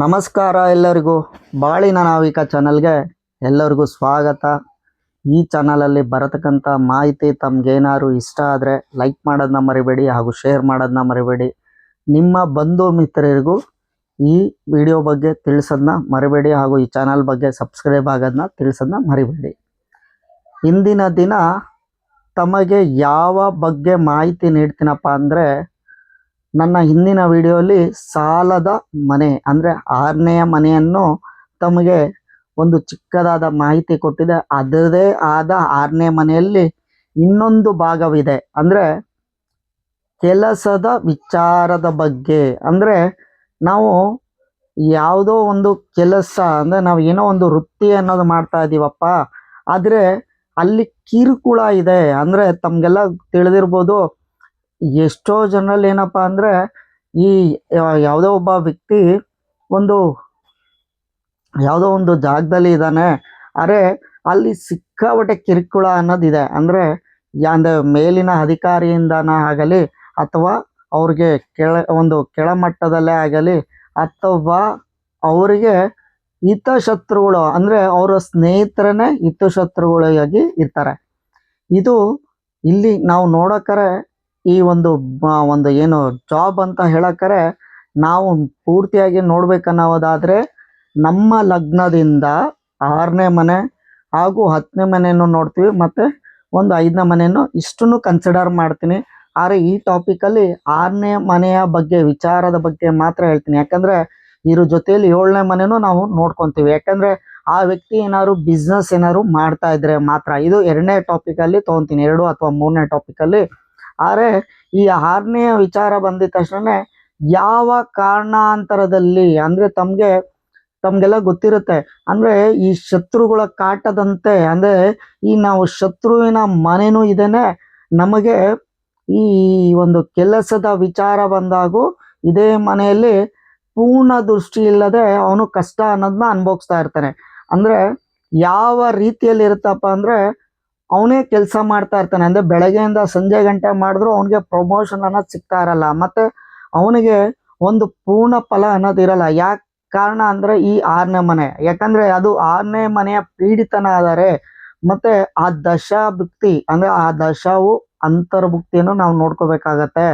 ನಮಸ್ಕಾರ ಎಲ್ಲರಿಗೂ. ಬಾಳಿನ ನಾವಿಕ ಚಾನಲ್ಗೆ ಎಲ್ಲರಿಗೂ ಸ್ವಾಗತ. ಈ ಚಾನಲಲ್ಲಿ ಬರತಕ್ಕಂಥ ಮಾಹಿತಿ ತಮ್ಗೇನಾದ್ರು ಇಷ್ಟ ಆದರೆ ಲೈಕ್ ಮಾಡೋದನ್ನ ಮರಿಬೇಡಿ ಹಾಗೂ ಶೇರ್ ಮಾಡೋದನ್ನ ಮರಿಬೇಡಿ. ನಿಮ್ಮ ಬಂಧು ಮಿತ್ರರಿಗೂ ಈ ವಿಡಿಯೋ ಬಗ್ಗೆ ತಿಳಿಸೋದನ್ನ ಮರಿಬೇಡಿ ಹಾಗೂ ಈ ಚಾನಲ್ ಬಗ್ಗೆ ಸಬ್ಸ್ಕ್ರೈಬ್ ಆಗೋದನ್ನ ತಿಳಿಸೋದನ್ನ ಮರಿಬೇಡಿ. ಇಂದಿನ ದಿನ ತಮಗೆ ಯಾವ ಬಗ್ಗೆ ಮಾಹಿತಿ ನೀಡ್ತೀನಪ್ಪ ಅಂದರೆ ನನ್ನ ಹಿಂದಿನ ವಿಡಿಯೋಲಿ ಸಾಲದ ಮನೆ, ಅಂದರೆ ಆರನೆಯ ಮನೆಯನ್ನು ತಮಗೆ ಒಂದು ಚಿಕ್ಕದಾದ ಮಾಹಿತಿ ಕೊಟ್ಟಿದೆ. ಅದರದೇ ಆದ ಆರನೇ ಮನೆಯಲ್ಲಿ ಇನ್ನೊಂದು ಭಾಗವಿದೆ. ಅಂದರೆ ಕೆಲಸದ ವಿಚಾರದ ಬಗ್ಗೆ. ಅಂದರೆ ನಾವು ಯಾವುದೋ ಒಂದು ಕೆಲಸ, ಅಂದರೆ ನಾವು ಏನೋ ಒಂದು ವೃತ್ತಿ ಅನ್ನೋದು ಮಾಡ್ತಾ ಇದ್ದೀವಪ್ಪ ಆದರೆ ಅಲ್ಲಿ ಕಿರುಕುಳ ಇದೆ. ಅಂದರೆ ತಮಗೆಲ್ಲ ತಿಳಿದಿರ್ಬೋದು ಎಷ್ಟೋ ಜನರಲ್ಲಿ ಏನಪ್ಪ ಅಂದರೆ ಈ ಯಾವುದೋ ಒಬ್ಬ ವ್ಯಕ್ತಿ ಒಂದು ಯಾವುದೋ ಒಂದು ಜಾಗದಲ್ಲಿ ಇದ್ದಾನೆ. ಅರೆ, ಅಲ್ಲಿ ಸಿಕ್ಕಾಪಟ್ಟೆ ಕಿರುಕುಳ ಅನ್ನೋದಿದೆ. ಅಂದರೆ ಅಂದರೆ ಮೇಲಿನ ಅಧಿಕಾರಿಯಿಂದನ ಆಗಲಿ ಅಥವಾ ಅವ್ರಿಗೆ ಕೆಳ, ಒಂದು ಕೆಳಮಟ್ಟದಲ್ಲೇ ಆಗಲಿ ಅಥವಾ ಅವರಿಗೆ ಹಿತಶತ್ರುಗಳು, ಅಂದರೆ ಅವರ ಸ್ನೇಹಿತರನ್ನೇ ಹಿತಶತ್ರುಗಳಾಗಿ ಇರ್ತಾರೆ. ಇದು ಇಲ್ಲಿ ನಾವು ನೋಡೋಕರೆ ಈ ಒಂದು ಒಂದು ಏನು ಜಾಬ್ ಅಂತ ಹೇಳಕ್ಕರೆ ನಾವು ಪೂರ್ತಿಯಾಗಿ ನೋಡ್ಬೇಕನ್ನೋದಾದ್ರೆ ನಮ್ಮ ಲಗ್ನದಿಂದ ಆರನೇ ಮನೆ ಹಾಗೂ ಹತ್ತನೇ ಮನೆಯನ್ನು ನೋಡ್ತೀವಿ ಮತ್ತೆ ಒಂದು ಐದನೇ ಮನೆಯನ್ನು ಇಷ್ಟನ್ನು ಕನ್ಸಿಡರ್ ಮಾಡ್ತೀನಿ. ಆದರೆ ಈ ಟಾಪಿಕಲ್ಲಿ ಆರನೇ ಮನೆಯ ಬಗ್ಗೆ, ವಿಚಾರದ ಬಗ್ಗೆ ಮಾತ್ರ ಹೇಳ್ತೀನಿ. ಯಾಕಂದ್ರೆ ಇದ್ರ ಜೊತೆಯಲ್ಲಿ ಏಳನೇ ಮನೆನೂ ನಾವು ನೋಡ್ಕೊಂತೀವಿ. ಯಾಕಂದ್ರೆ ಆ ವ್ಯಕ್ತಿ ಏನಾದ್ರು ಬಿಸ್ನೆಸ್ ಏನಾದ್ರು ಮಾಡ್ತಾ ಇದ್ರೆ ಮಾತ್ರ. ಇದು ಎರಡನೇ ಟಾಪಿಕಲ್ಲಿ ತೊಗೊತೀನಿ. ಎರಡು ಅಥವಾ ಮೂರನೇ ಟಾಪಿಕಲ್ಲಿ ಆದರೆ ಈ ಆರನೇ ವಿಚಾರ ಬಂದಿದ ತಕ್ಷಣ ಯಾವ ಕಾರಣಾಂತರದಲ್ಲಿ ಅಂದ್ರೆ ತಮಗೆ, ತಮಗೆಲ್ಲ ಗೊತ್ತಿರುತ್ತೆ. ಅಂದ್ರೆ ಈ ಶತ್ರುಗಳ ಕಾಟದಂತೆ, ಅಂದ್ರೆ ಈ ನಾವು ಶತ್ರುವಿನ ಮನೆನೂ ಇದೇನೆ, ನಮಗೆ ಈ ಒಂದು ಕೆಲಸದ ವಿಚಾರ ಬಂದಾಗೂ ಇದೇ ಮನೆಯಲ್ಲಿ ಪೂರ್ಣ ದೃಷ್ಟಿ ಇಲ್ಲದೆ ಅವನು ಕಷ್ಟ ಅನ್ನೋದನ್ನ ಅನುಭವಿಸ್ತಾ ಇರ್ತಾನೆ. ಅಂದ್ರೆ ಯಾವ ರೀತಿಯಲ್ಲಿ ಇರುತ್ತಪ್ಪ ಅಂದ್ರೆ ಅವನೇ ಕೆಲಸ ಮಾಡ್ತಾ ಇರ್ತಾನೆ. ಅಂದ್ರೆ ಬೆಳಗ್ಗೆಯಿಂದ ಸಂಜೆ ಗಂಟೆ ಮಾಡಿದ್ರು ಅವನಿಗೆ ಪ್ರಮೋಷನ್ ಅನ್ನೋದು ಸಿಗ್ತಾ ಇರಲ್ಲ. ಮತ್ತೆ ಅವನಿಗೆ ಒಂದು ಪೂರ್ಣ ಫಲ ಅನ್ನೋದು ಇರಲ್ಲ. ಯಾಕೆ ಕಾರಣ ಅಂದ್ರೆ ಈ ಆರನೇ ಮನೆ. ಯಾಕಂದ್ರೆ ಅದು ಆರನೇ ಮನೆಯ ಪೀಡಿತನ ಆದರೆ ಮತ್ತೆ ಆ ದಶಾ ಭುಕ್ತಿ ಅಂದ್ರೆ ಆ ದಶವು ಅಂತರ್ಭುಕ್ತಿಯನ್ನು ನಾವು ನೋಡ್ಕೋಬೇಕಾಗತ್ತೆ.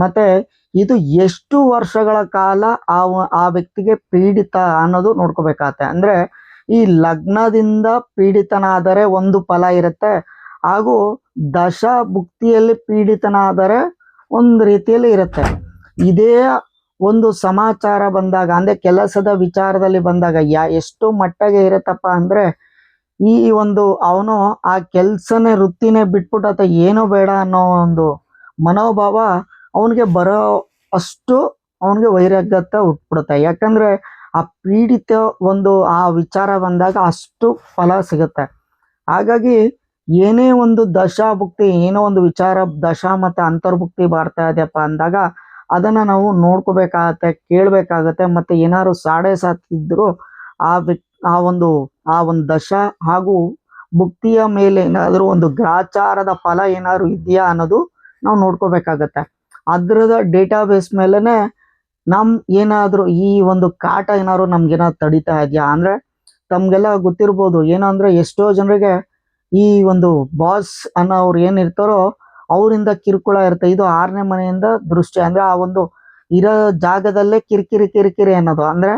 ಮತ್ತೆ ಇದು ಎಷ್ಟು ವರ್ಷಗಳ ಕಾಲ ಆ ಆ ವ್ಯಕ್ತಿಗೆ ಪೀಡಿತ ಅನ್ನೋದು ನೋಡ್ಕೋಬೇಕಾಗತ್ತೆ. ಅಂದ್ರೆ ಈ ಲಗ್ನದಿಂದ ಪೀಡಿತನಾದರೆ ಒಂದು ಫಲ ಇರುತ್ತೆ. ಹಾಗೂ ದಶ ಭುಕ್ತಿಯಲ್ಲಿ ಪೀಡಿತನಾದರೆ ಒಂದು ರೀತಿಯಲ್ಲಿ ಇರುತ್ತೆ. ಇದೇ ಒಂದು ಸಮಾಚಾರ ಬಂದಾಗ, ಅಂದ್ರೆ ಕೆಲಸದ ವಿಚಾರದಲ್ಲಿ ಬಂದಾಗ, ಯಾ ಎಷ್ಟು ಮಟ್ಟಿಗೆ ಇರುತ್ತಪ್ಪ ಅಂದ್ರೆ, ಈ ಒಂದು ಅವನು ಆ ಕೆಲ್ಸನೇ ವೃತ್ತಿನೇ ಬಿಟ್ಬಿಟ್ಟು ಅಥವಾ ಏನೂ ಬೇಡ ಅನ್ನೋ ಒಂದು ಮನೋಭಾವ ಅವನಿಗೆ ಬರೋ ಅಷ್ಟು ಅವನಿಗೆ ವೈರಾಗ್ಯತೆ ಹುಟ್ಬಿಡುತ್ತೆ. ಯಾಕಂದ್ರೆ ಆ ಪೀಡಿತ ಒಂದು ಆ ವಿಚಾರ ಬಂದಾಗ ಅಷ್ಟು ಫಲ ಸಿಗುತ್ತೆ. ಹಾಗಾಗಿ ಏನೇ ಒಂದು ದಶಾಭುಕ್ತಿ, ಏನೋ ಒಂದು ವಿಚಾರ, ದಶ ಮತ್ತು ಅಂತರ್ಭುಕ್ತಿ ಬರ್ತಾ ಇದೆಯಪ್ಪ ಅಂದಾಗ ಅದನ್ನ ನಾವು ನೋಡ್ಕೋಬೇಕಾಗತ್ತೆ, ಕೇಳ್ಬೇಕಾಗತ್ತೆ ಮತ್ತೆ ಏನಾದ್ರು ಸಾಡೆ ಸಾತಿದ್ರು ಆ ವಿ ಆ ಒಂದು ಆ ಒಂದು ದಶ ಹಾಗೂ ಭುಕ್ತಿಯ ಮೇಲೆ ಏನಾದರೂ ಒಂದು ಗ್ರಾಚಾರದ ಫಲ ಏನಾದ್ರು ಇದೆಯಾ ಅನ್ನೋದು ನಾವು ನೋಡ್ಕೋಬೇಕಾಗತ್ತೆ. ಅದ್ರದ ಡೇಟಾಬೇಸ್ ಮೇಲೆನೆ ನಮ್ ಏನಾದ್ರು ಈ ಒಂದು ಕಾಟ ಏನಾದ್ರು ನಮ್ಗೇನಾದ್ರು ತಡಿತಾ ಇದೆಯಾ? ಅಂದ್ರೆ ತಮ್ಗೆಲ್ಲ ಗೊತ್ತಿರ್ಬೋದು. ಏನಂದ್ರೆ ಎಷ್ಟೋ ಜನರಿಗೆ ಈ ಒಂದು ಬಾಸ್ ಅನ್ನೋರು ಏನಿರ್ತಾರೋ ಅವರಿಂದ ಕಿರುಕುಳ ಇರುತ್ತೆ. ಇದು ಆರನೇ ಮನೆಯಿಂದ ದೃಷ್ಟಿ. ಅಂದ್ರೆ ಆ ಒಂದು ಇರೋ ಜಾಗದಲ್ಲೇ ಕಿರಿಕಿರಿ ಕಿರಿಕಿರಿ ಅನ್ನೋದು. ಅಂದ್ರೆ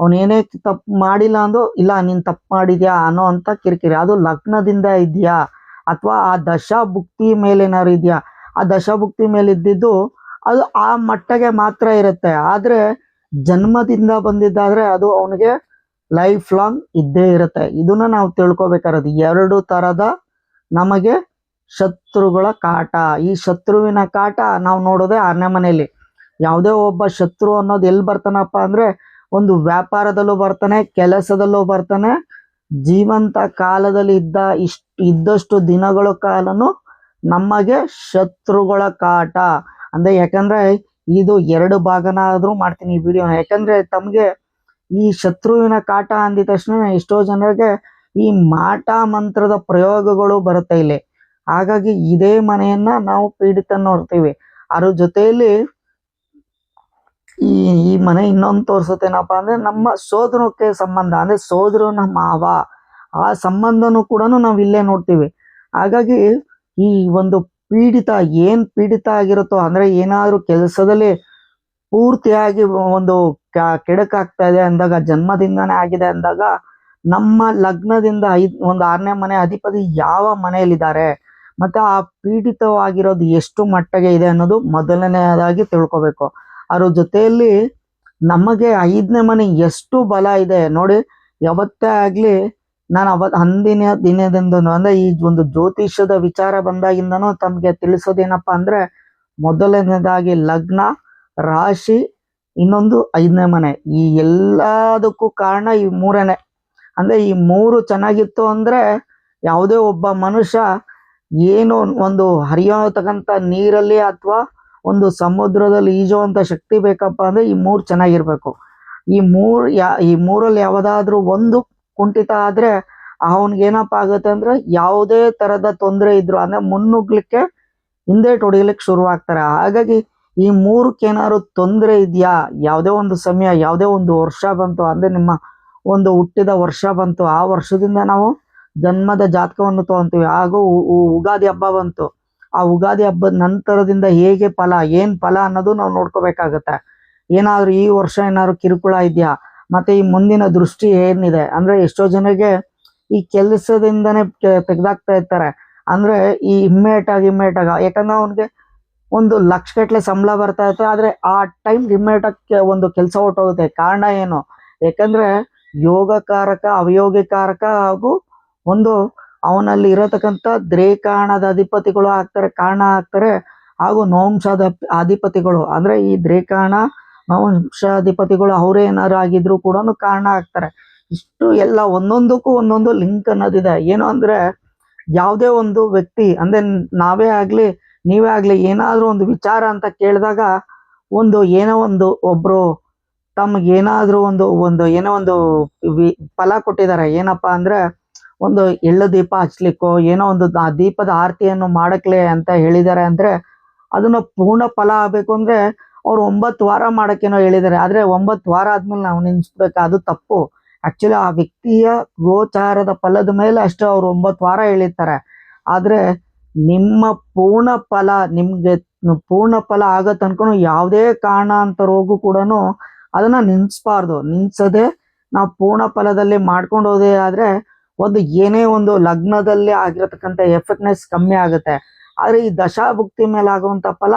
ಅವ್ನು ಏನೇ ತಪ್ಪು ಮಾಡಿಲ್ಲ ಅಂದು ಇಲ್ಲ, ನೀನ್ ತಪ್ಪು ಮಾಡಿದ್ಯಾ? ಅನ್ನೋ ಅಂತ ಕಿರಿಕಿರಿ. ಅದು ಲಗ್ನದಿಂದ ಇದೆಯಾ? ಅಥವಾ ಆ ದಶಾ ಭುಕ್ತಿ ಮೇಲೆ ಏನಾದ್ರು ಇದೆಯಾ? ಆ ದಶಾಭುಕ್ತಿ ಮೇಲೆ ಇದ್ದಿದ್ದು ಅದು ಆ ಮಟ್ಟಗೆ ಮಾತ್ರ ಇರುತ್ತೆ. ಆದ್ರೆ ಜನ್ಮದಿಂದ ಬಂದಿದ್ದಾದ್ರೆ ಅದು ಅವನಿಗೆ ಲೈಫ್ ಲಾಂಗ್ ಇದ್ದೇ ಇರುತ್ತೆ. ಇದನ್ನ ನಾವು ತಿಳ್ಕೊಬೇಕಾರದು. ಎರಡು ತರದ ನಮಗೆ ಶತ್ರುಗಳ ಕಾಟ. ಈ ಶತ್ರುವಿನ ಕಾಟ ನಾವು ನೋಡೋದೇ ಆರನೇ ಮನೆಯಲ್ಲಿ. ಯಾವುದೇ ಒಬ್ಬ ಶತ್ರು ಅನ್ನೋದು ಎಲ್ಲಿ ಬರ್ತಾನಪ್ಪ ಅಂದ್ರೆ ಒಂದು ವ್ಯಾಪಾರದಲ್ಲೂ ಬರ್ತಾನೆ, ಕೆಲಸದಲ್ಲೂ ಬರ್ತಾನೆ. ಜೀವಂತ ಕಾಲದಲ್ಲಿ ಇದ್ದ ಇಷ್ಟು, ಇದ್ದಷ್ಟು ದಿನಗಳ ಕಾಲನು ನಮಗೆ ಶತ್ರುಗಳ ಕಾಟ. ಅಂದ್ರೆ ಯಾಕಂದ್ರೆ ಇದು ಎರಡು ಭಾಗನಾದ್ರೂ ಮಾಡ್ತೀನಿ ಈ ವಿಡಿಯೋನ ಯಾಕಂದ್ರೆ ತಮಗೆ ಈ ಶತ್ರುವಿನ ಕಾಟ ಅಂದಿದ ತಕ್ಷಣ ಎಷ್ಟೋ ಜನರಿಗೆ ಈ ಮಾಟ ಮಂತ್ರದ ಪ್ರಯೋಗಗಳು ಬರುತ್ತೆ ಇಲ್ಲಿ. ಹಾಗಾಗಿ ಇದೇ ಮನೆಯನ್ನ ನಾವು ಪೀಡಿತ ನೋಡ್ತೀವಿ. ಅದ್ರ ಜೊತೆಯಲ್ಲಿ ಈ ಈ ಮನೆ ಇನ್ನೊಂದು ತೋರ್ಸುತ್ತೇನಪ್ಪ ಅಂದ್ರೆ ನಮ್ಮ ಸೋದರಕ್ಕೆ ಸಂಬಂಧ, ಅಂದ್ರೆ ಸೋದರನ ಮಾವ, ಆ ಸಂಬಂಧನೂ ಕೂಡ ನಾವು ಇಲ್ಲೇ ನೋಡ್ತೀವಿ. ಹಾಗಾಗಿ ಈ ಒಂದು ಪೀಡಿತ, ಏನ್ ಪೀಡಿತ ಆಗಿರುತ್ತೋ, ಅಂದ್ರೆ ಏನಾದ್ರೂ ಕೆಲಸದಲ್ಲಿ ಪೂರ್ತಿಯಾಗಿ ಒಂದು ಕೆಡಕಾಗ್ತಾ ಇದೆ ಅಂದಾಗ, ಜನ್ಮದಿಂದನೇ ಆಗಿದೆ ಅಂದಾಗ, ನಮ್ಮ ಲಗ್ನದಿಂದ ಐದ್, ಒಂದು ಆರನೇ ಮನೆ ಅಧಿಪತಿ ಯಾವ ಮನೆಯಲ್ಲಿದ್ದಾರೆ, ಮತ್ತೆ ಆ ಪೀಡಿತವಾಗಿರೋದು ಎಷ್ಟು ಮಟ್ಟಿಗೆ ಇದೆ ಅನ್ನೋದು ಮೊದಲನೆಯದಾಗಿ ತಿಳ್ಕೊಬೇಕು. ಅದ್ರ ಜೊತೆಯಲ್ಲಿ ನಮಗೆ ಐದನೇ ಮನೆ ಎಷ್ಟು ಬಲ ಇದೆ, ನೋಡಿ, ಯಾವತ್ತೇ ಆಗ್ಲಿ ನಾನು ಅವ ಅಂದಿನ ದಿನದಿಂದ ಅಂದ್ರೆ ಈ ಒಂದು ಜ್ಯೋತಿಷ್ಯದ ವಿಚಾರ ಬಂದಾಗಿಂದನೂ ತಮ್ಗೆ ತಿಳಿಸೋದೇನಪ್ಪಾ ಅಂದ್ರೆ ಮೊದಲನೇದಾಗಿ ಲಗ್ನ, ರಾಶಿ, ಇನ್ನೊಂದು ಐದನೇ ಮನೆ. ಈ ಎಲ್ಲದಕ್ಕೂ ಕಾರಣ ಈ ಮೂರನೇ. ಅಂದ್ರೆ ಈ ಮೂರು ಚೆನ್ನಾಗಿತ್ತು ಅಂದ್ರೆ ಯಾವುದೇ ಒಬ್ಬ ಮನುಷ್ಯ ಏನು ಒಂದು ಹರಿಯತಕ್ಕಂಥ ನೀರಲ್ಲಿ ಅಥವಾ ಒಂದು ಸಮುದ್ರದಲ್ಲಿ ಈಜುವಂತ ಶಕ್ತಿ ಬೇಕಪ್ಪ ಅಂದ್ರೆ ಈ ಮೂರು ಚೆನ್ನಾಗಿರ್ಬೇಕು. ಈ ಮೂರ್ ಯಾ, ಈ ಮೂರಲ್ಲಿ ಯಾವ್ದಾದ್ರು ಒಂದು ಕುಂಠಿತ ಆದ್ರೆ ಅವನ್ಗೆ ಏನಪ್ಪ ಆಗುತ್ತೆ ಅಂದ್ರೆ ಯಾವುದೇ ತರದ ತೊಂದರೆ ಇದ್ರು, ಅಂದ್ರೆ ಮುನ್ನುಗ್ಲಿಕ್ಕೆ ಹಿಂದೆ ಹೊಡಿಲಿಕ್ಕೆ ಶುರು ಆಗ್ತಾರೆ ಹಾಗಾಗಿ ಈ ಮೂರಕ್ಕೆ ಏನಾದ್ರು ತೊಂದರೆ ಇದೆಯಾ, ಯಾವುದೇ ಒಂದು ಸಮಯ, ಯಾವುದೇ ಒಂದು ವರ್ಷ ಬಂತು, ಅಂದ್ರೆ ನಿಮ್ಮ ಒಂದು ಹುಟ್ಟಿದ ವರ್ಷ ಬಂತು, ಆ ವರ್ಷದಿಂದ ನಾವು ಜನ್ಮದ ಜಾತಕವನ್ನು ತಗೊಂತೀವಿ. ಹಾಗೂ ಉಗಾದಿ ಹಬ್ಬ ಬಂತು. ಆ ಉಗಾದಿ ಹಬ್ಬದ ನಂತರದಿಂದ ಹೇಗೆ ಫಲ, ಏನ್ ಫಲ ಅನ್ನೋದು ನಾವು ನೋಡ್ಕೋಬೇಕಾಗತ್ತೆ. ಏನಾದ್ರು ಈ ವರ್ಷ ಏನಾದ್ರು ಕಿರುಕುಳ ಇದೆಯಾ ಮತ್ತೆ ಈ ಮುಂದಿನ ದೃಷ್ಟಿ ಏನಿದೆ? ಅಂದ್ರೆ ಎಷ್ಟೋ ಜನರಿಗೆ ಈ ಕೆಲಸದಿಂದನೇ ತೆಗೆದಾಕ್ತಾ ಇರ್ತಾರೆ. ಅಂದ್ರೆ ಈ ಇಮ್ಮೇಟ್ ಆಗಿ ಇಮ್ಮೇಟ್ ಆಗ, ಯಾಕಂದ್ರೆ ಅವನಿಗೆ ಒಂದು ಲಕ್ಷ ಗಟ್ಲೆ ಸಂಬಳ ಬರ್ತಾ ಇರುತ್ತೆ ಆದ್ರೆ ಆ ಟೈಮ್ ಇಮ್ಮೇಟ್ ಆಗಿ ಒಂದು ಕೆಲಸ ಹೊಟ್ಟೋಗುತ್ತೆ ಕಾರಣ ಏನು? ಯಾಕಂದ್ರೆ ಯೋಗಕಾರಕ ಅವಯೋಗಿಕಾರಕ ಹಾಗೂ ಒಂದು ಅವನಲ್ಲಿ ಇರತಕ್ಕಂತ ದ್ರೇಕಾರಣದ ಅಧಿಪತಿಗಳು ಆಗ್ತಾರೆ, ಕಾರಣ ಆಗ್ತಾರೆ ಹಾಗೂ ನೋಂಶದ ಅಧಿಪತಿಗಳು. ಅಂದ್ರೆ ಈ ದ್ರೇಕಾಣ ನವಂಶಾಧಿಪತಿಗಳು ಅವರೇ ಏನಾರು ಆಗಿದ್ರು ಕೂಡ ಕಾರಣ ಆಗ್ತಾರೆ. ಇಷ್ಟು ಎಲ್ಲ ಒಂದೊಂದಕ್ಕೂ ಒಂದೊಂದು ಲಿಂಕ್ ಅನ್ನೋದಿದೆ. ಏನು ಅಂದ್ರೆ ಯಾವುದೇ ಒಂದು ವ್ಯಕ್ತಿ, ಅಂದ್ರೆ ನಾವೇ ಆಗ್ಲಿ, ನೀವೇ ಆಗ್ಲಿ ಏನಾದ್ರೂ ಒಂದು ವಿಚಾರ ಅಂತ ಕೇಳಿದಾಗ ಒಂದು ಏನೋ ಒಂದು ಒಬ್ರು ತಮ್ಗೆ ಏನಾದ್ರೂ ಒಂದು ಒಂದು ಏನೋ ಒಂದು ಫಲ ಕೊಟ್ಟಿದ್ದಾರೆ. ಏನಪ್ಪಾ ಅಂದ್ರೆ ಒಂದು ಎಳ್ಳು ದೀಪ ಹಚ್ಲಿಕ್ಕೋ, ಏನೋ ಒಂದು ದೀಪದ ಆರತಿಯನ್ನು ಮಾಡಕ್ಲೆ ಅಂತ ಹೇಳಿದ್ದಾರೆ ಅಂದ್ರೆ ಅದನ್ನ ಪೂರ್ಣ ಫಲ ಆಗ್ಬೇಕು ಅಂದ್ರೆ ಅವ್ರು ಒಂಬತ್ತು ವಾರ ಮಾಡೋಕ್ಕೇನೋ ಹೇಳಿದ್ದಾರೆ ಆದರೆ ಒಂಬತ್ತು ವಾರ ಆದ್ಮೇಲೆ ನಾವು ನೆನೆಸ್ಬೇಕು ಅದು ತಪ್ಪು. ಆ್ಯಕ್ಚುಲಿ ಆ ವ್ಯಕ್ತಿಯ ಗೋಚಾರದ ಫಲದ ಮೇಲೆ ಅಷ್ಟೇ ಅವ್ರು ಒಂಬತ್ತು ವಾರ ಹೇಳಿರ್ತಾರೆ. ಆದರೆ ನಿಮ್ಮ ಪೂರ್ಣ ಫಲ, ನಿಮಗೆ ಪೂರ್ಣ ಫಲ ಆಗೋ ತನಕ ಯಾವುದೇ ಕಾರಣ ಅಂತ ರೋಗು ಕೂಡ ಅದನ್ನ ನಿನ್ಸ್ಬಾರ್ದು ನಿನ್ಸದೆ ನಾವು ಪೂರ್ಣ ಫಲದಲ್ಲಿ ಮಾಡ್ಕೊಂಡು ಹೋದೆ ಆದರೆ ಒಂದು ಏನೇ ಒಂದು ಲಗ್ನದಲ್ಲಿ ಆಗಿರತಕ್ಕಂಥ ಎಫೆಕ್ಟ್ನೆಸ್ ಕಮ್ಮಿ ಆಗುತ್ತೆ. ಆದರೆ ಈ ದಶಾಭುಕ್ತಿ ಮೇಲೆ ಆಗುವಂಥ ಫಲ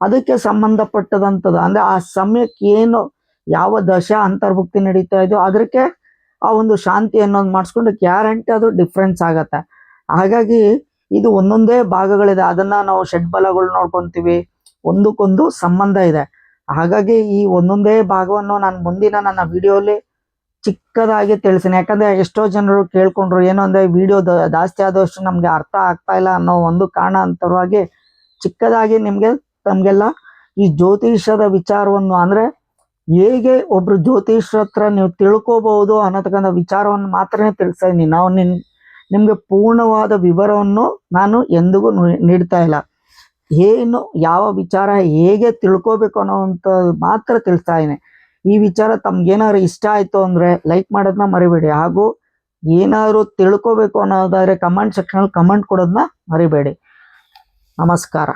ಅದಕ್ಕೆ ಸಂಬಂಧಪಟ್ಟದಂಥದ್ದು ಅಂದ್ರೆ ಆ ಸಮಯಕ್ಕೆ ಏನು, ಯಾವ ದಶ ಅಂತರ್ಭುಕ್ತಿ ನಡೀತಾ ಇದೆಯೋ ಅದಕ್ಕೆ ಆ ಒಂದು ಶಾಂತಿ ಅನ್ನೋದು ಮಾಡಿಸ್ಕೊಂಡು ಗ್ಯಾರಂಟಿ ಅದು ಡಿಫ್ರೆನ್ಸ್ ಆಗತ್ತೆ. ಹಾಗಾಗಿ ಇದು ಒಂದೊಂದೇ ಭಾಗಗಳಿದೆ. ಅದನ್ನ ನಾವು ಷಡ್ಬಲಗಳು ನೋಡ್ಕೊಂತೀವಿ. ಒಂದಕ್ಕೊಂದು ಸಂಬಂಧ ಇದೆ. ಹಾಗಾಗಿ ಈ ಒಂದೊಂದೇ ಭಾಗವನ್ನು ನಾನು ಮುಂದಿನ ನನ್ನ ವಿಡಿಯೋಲಿ ಚಿಕ್ಕದಾಗಿ ತಿಳಿಸ್ತೀನಿ. ಯಾಕಂದ್ರೆ ಎಷ್ಟೋ ಜನರು ಕೇಳ್ಕೊಂಡ್ರು, ಏನು ಅಂದರೆ ವಿಡಿಯೋ ಜಾಸ್ತಿ ಆದಷ್ಟು ನಮ್ಗೆ ಅರ್ಥ ಆಗ್ತಾ ಇಲ್ಲ ಅನ್ನೋ ಒಂದು ಕಾರಣ ಅಂತರವಾಗಿ ಚಿಕ್ಕದಾಗಿ ನಿಮ್ಗೆ ತಮ್ಗೆಲ್ಲ ಈ ಜ್ಯೋತಿಷದ ವಿಚಾರವನ್ನು ಅಂದ್ರೆ ಹೇಗೆ ಒಬ್ರು ಜ್ಯೋತಿಷ್ರ ಹತ್ರ ನೀವು ತಿಳ್ಕೋಬಹುದು ಅನ್ನತಕ್ಕಂಥ ವಿಚಾರವನ್ನು ಮಾತ್ರನೇ ತಿಳಿಸ್ತಾ ಇದೀನಿ ನಾವು ನಿನ್, ನಿಮಗೆ ಪೂರ್ಣವಾದ ವಿವರವನ್ನು ನಾನು ಎಂದಿಗೂ ನೀಡ್ತಾ ಇಲ್ಲ. ಏನು, ಯಾವ ವಿಚಾರ ಹೇಗೆ ತಿಳ್ಕೋಬೇಕು ಅನ್ನೋವಂಥ ಮಾತ್ರ ತಿಳಿಸ್ತಾ ಈ ವಿಚಾರ ತಮ್ಗೇನಾದ್ರು ಇಷ್ಟ ಆಯ್ತು ಅಂದ್ರೆ ಲೈಕ್ ಮಾಡೋದನ್ನ ಮರಿಬೇಡಿ. ಹಾಗೂ ಏನಾದರೂ ತಿಳ್ಕೋಬೇಕು ಅನ್ನೋದಾದರೆ ಕಮೆಂಟ್ ಸೆಕ್ಷನ್ ಕಮೆಂಟ್ ಕೊಡೋದನ್ನ ಮರಿಬೇಡಿ. ನಮಸ್ಕಾರ.